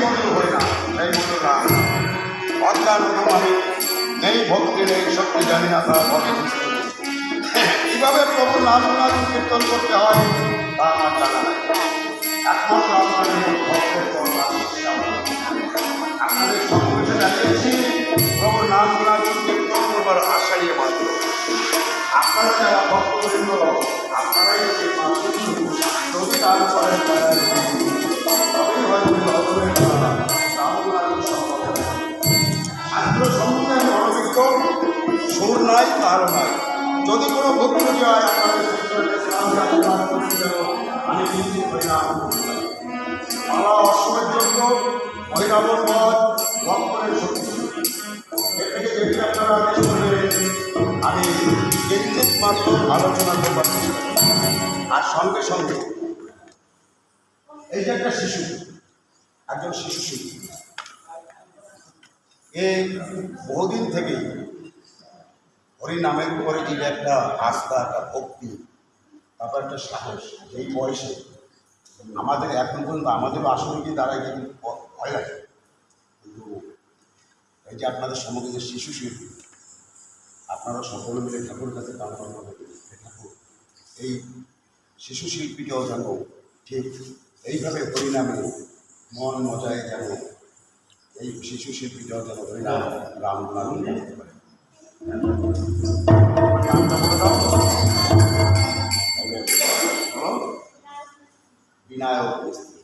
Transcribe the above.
জানি না, সেই মধুর রাম অজ্ঞান আমি নেই ভক্তি, নেই শক্তি, জানি না তা ভক্তি। কীভাবে প্রভু নাম নাম কীর্তন করতে হয়, তা আমার জানা নাই। একমাত্র আপনাদের ভক্তের করুণা সুর নাই তারও নাই যদি কোনো ভুল ত্রুটি হয় আমি নিশ্চিত অশ্বমের জন্য হরিনামর পদ লক্ষণের আমি কিঞ্চিত মাত্র আলোচনা করবার আর সঙ্গে সঙ্গে এই যে একটা শিশু, একজন শিশু শিল্পী। এই বহুদিন থেকেই হরিনামের উপরে যে একটা আস্থা, একটা ভক্তি, তারপর একটা সাহস এই বয়সে আমাদের এখন পর্যন্ত আমাদেরও আসলে কি দাঁড়ায় কিন্তু ভয় লাগে। কিন্তু এই যে আপনাদের সম্মুখে যে শিশু শিল্পী, আপনারা সকলে মিলে ঠাকুরের কাছে প্রার্থনা করবেন। ঠাকুর, এই শিশু শিল্পীটাও যেন ঠিক এইভাবে হরিনামে মন মজায় যেন এই শিশু শিল্পীটাও যেন হরিনাম রাম নাম করতে পারে। বিনায়ক মিস্ত্রি